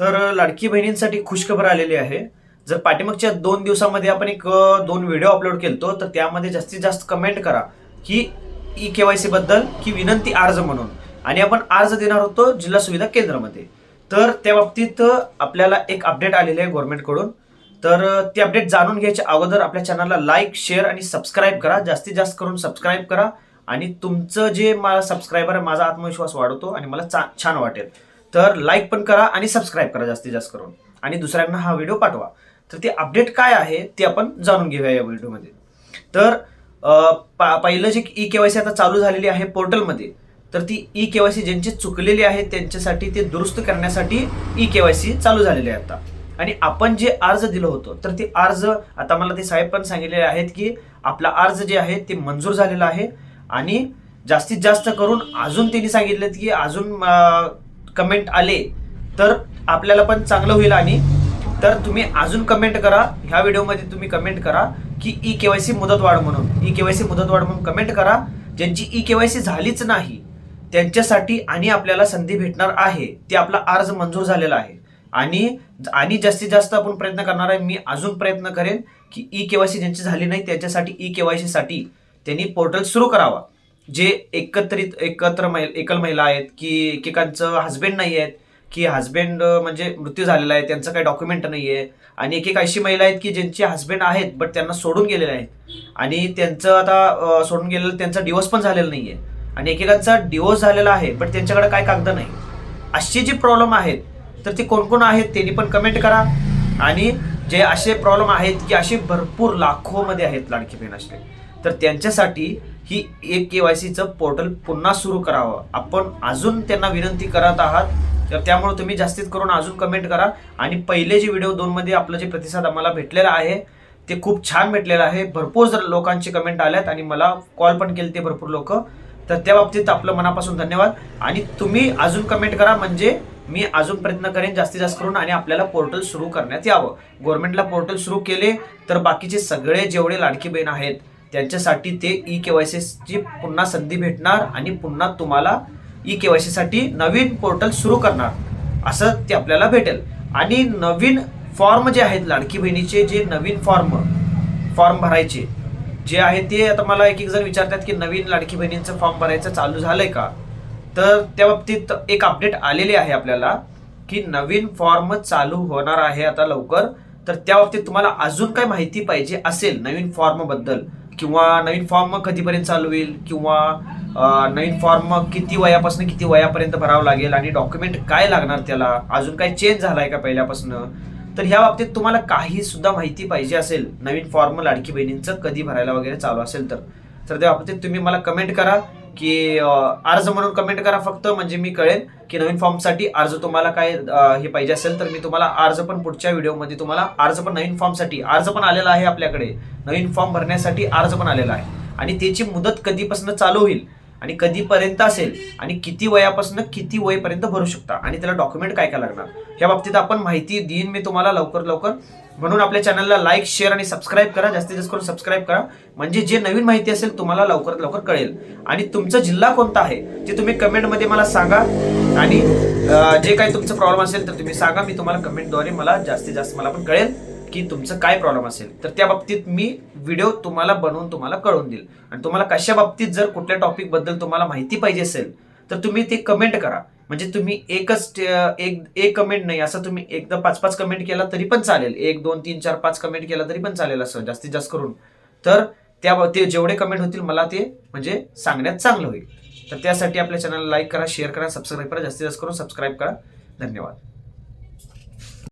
तर लाडकी बहिणींसाठी खुशखबर आलेली आहे. जर पाठीमागच्या दोन दिवसामध्ये आपण एक दोन व्हिडिओ अपलोड केलतो तर त्यामध्ये जास्तीत जास्त कमेंट करा की ई के वाय सी बद्दल की विनंती अर्ज म्हणून. आणि आपण अर्ज देणार होतो जिल्हा सुविधा केंद्रामध्ये. तर त्या बाबतीत आपल्याला एक अपडेट आलेली आहे गव्हर्नमेंटकडून. तर ते अपडेट जाणून घ्यायच्या अगोदर आपल्या चॅनलला लाईक शेअर आणि सबस्क्राईब करा. जास्तीत जास्त करून सबस्क्राईब करा. आणि तुमचं जे मला सबस्क्रायबर आहे माझा आत्मविश्वास वाढवतो आणि मला चा- छान वाटेल. तर लाईक पण करा आणि सबस्क्राईब करा जास्तीत जास्त करून. आणि दुसऱ्यांना हा व्हिडिओ पाठवा. तर ते अपडेट काय आहे ते आपण जाणून घेऊया या व्हिडिओमध्ये तर पा- पहिलं जे ई केवायसी आता चालू झालेली आहे पोर्टलमध्ये तर ती ई केवायसी ज्यांची चुकलेली आहे त्यांच्यासाठी ते दुरुस्त करण्यासाठी ई केवायसी चालू झालेली आहे आता. आणि आपण जे अर्ज दिलं होतं तर ते अर्ज आता मला ते साहेब पण सांगितलेले आहेत की आपला अर्ज जे आहे ते मंजूर झालेला आहे. आणि जास्तीत जास्त करून अजून त्यांनी सांगितलेत की अजून कमेंट आले तर आपल्याला पण चांगलं होईल आणि तर तुम्ही अजून कमेंट करा. ह्या व्हिडिओमध्ये तुम्ही कमेंट करा की ई के वाय सी मुदतवाढ म्हणून. ई के वाय सी मुदतवाढ म्हणून कमेंट करा. ज्यांची ई के वाय सी झालीच नाही त्यांच्यासाठी आणि आपल्याला संधी भेटणार आहे ते आपला अर्ज मंजूर झालेला आहे. आणि आणि जास्तीत जास्त आपण प्रयत्न करणार आहे मी अजून प्रयत्न करेन की ई के वाय सी ज्यांची झाली नाही त्याच्यासाठी ई के वाय सीसाठी त्यांनी पोर्टल सुरू करावा. जे एकत्रित एकत्र महिला एकल महिला आहेत की एकेकांचं हस्बंड नाही आहेत की हस्बंड म्हणजे मृत्यू झालेला आहे त्यांचं काही डॉक्युमेंट नाही आहे आणि एक एक अशी महिला आहेत की ज्यांचे हस्बंड आहेत बट त्यांना सोडून गेलेले आहेत. आणि त्यांचं आता सोडून गेलेलं त्यांचा डिवोर्स पण झालेला नाही आहे आणि एकेकांचा डिवोर्स झालेला आहे बट त्यांच्याकडे काय कागद नाही. अशी जी प्रॉब्लेम आहेत तर ते कोणकोण आहेत त्यांनी पण कमेंट करा. आणि जे असे प्रॉब्लेम आहेत की असे भरपूर लाखोमध्ये आहेत लाडकी बहीण असले तर त्यांच्यासाठी ही एक के वाय सीचं पोर्टल पुन्हा सुरू करावं. आपण अजून त्यांना विनंती करत आहात तर त्यामुळे तुम्ही जास्तीत करून अजून कमेंट करा. आणि पहिले जे व्हिडिओ दोनमध्ये आपलं जे प्रतिसाद आम्हाला भेटलेला आहे ते खूप छान भेटलेलं आहे. भरपूर जर लोकांचे कमेंट आल्यात आणि मला कॉल पण केले ते भरपूर लोक तर त्या बाबतीत आपलं मनापासून धन्यवाद. आणि तुम्ही अजून कमेंट करा म्हणजे मी अजून प्रयत्न करेन जास्तीत जास्त करून आणि आपल्याला पोर्टल सुरू करण्यात यावं. गव्हर्नमेंटला पोर्टल सुरू केले तर बाकीचे सगळे जेवढे लाडकी बहीण आहेत त्यांच्यासाठी ते ई के वाय सीची पुन्हा संधी भेटणार आणि पुन्हा तुम्हाला ई के वाय सीसाठी नवीन पोर्टल सुरू करणार. असं ते आपल्याला भेटेल. आणि नवीन फॉर्म जे आहेत लाडकी बहिणीचे जे नवीन फॉर्म फॉर्म भरायचे जे आहे ते आता मला एक एक जण विचारतात की नवीन लाडकी बहिणींचं फॉर्म भरायचं चालू झालंय का? तर त्या बाबतीत एक अपडेट आलेली आहे आपल्याला की नवीन फॉर्म चालू होणार आहे आता लवकर. तर त्या बाबतीत तुम्हाला अजून काय माहिती पाहिजे असेल नवीन फॉर्मबद्दल किंवा नवीन फॉर्म मग कधीपर्यंत चालू होईल? किंवा नवीन फॉर्म मग किती वयापासून किती वयापर्यंत भरावं लागेल? आणि डॉक्युमेंट काय लागणार त्याला? अजून काय चेंज झालाय का पहिल्यापासून? तर ह्या बाबतीत तुम्हाला काही सुद्धा माहिती पाहिजे असेल नवीन फॉर्म लाडकी बहिणींचं कधी भरायला वगैरे चालू असेल तर. तर त्या बाबतीत तुम्ही मला कमेंट करा. की अर्ज म्हणून कमेंट करा फक्त म्हणजे मी कळेन की नवीन फॉर्मसाठी अर्ज तुम्हाला काय हे पाहिजे असेल तर मी तुम्हाला अर्ज पण पुढच्या व्हिडिओमध्ये तुम्हाला अर्ज पण नवीन फॉर्मसाठी अर्ज पण आलेला आहे आपल्याकडे. नवीन फॉर्म भरण्यासाठी अर्ज पण आलेला आहे. आणि त्याची मुदत कधीपासून चालू होईल आणि कधीपर्यंत असेल आणि किती वयापासून किती वयपर्यंत भरू शकता आणि त्याला डॉक्युमेंट काय काय लागणार. या बाबतीत आपण माहिती देईन मी तुम्हाला लवकर लवकर. म्हणून आपल्या चॅनलला लाईक शेअर आणि सबस्क्राईब करा. जास्तीत जास्त करून सबस्क्राईब करा. म्हणजे जे नवीन माहिती असेल तुम्हाला लवकरात लवकर कळेल. आणि तुमचा जिल्हा कोणता आहे ते तुम्ही कमेंटमध्ये मला सांगा. आणि जे काही तुमचं प्रॉब्लेम असेल तर तुम्ही सांगा. मी तुम्हाला कमेंटद्वारे मला जास्तीत जास्त मला पण कळेल की तुमचं काय प्रॉब्लेम असेल. तर त्या बाबतीत मी व्हिडिओ तुम्हाला बनवून तुम्हाला कळून देईल. आणि तुम्हाला कशा बाबतीत जर कुठल्या टॉपिकबद्दल तुम्हाला माहिती पाहिजे असेल तर तुम्ही ते कमेंट करा. म्हणजे तुम्ही एकच एक एक कमेंट नाही असं तुम्ही एकदा पाच पाच कमेंट केला तरी पण चालेल. एक दोन तीन चार पाच कमेंट केला तरी पण चालेल असं जास्तीत जास्त करून. तर त्या ते जेवढे कमेंट होतील मला ते म्हणजे सांगण्यात चांगलं होईल. तर त्यासाठी आपल्या चॅनलला लाईक करा शेअर करा सबस्क्राईब करा जास्तीत जास्त करून सबस्क्राईब करा. धन्यवाद.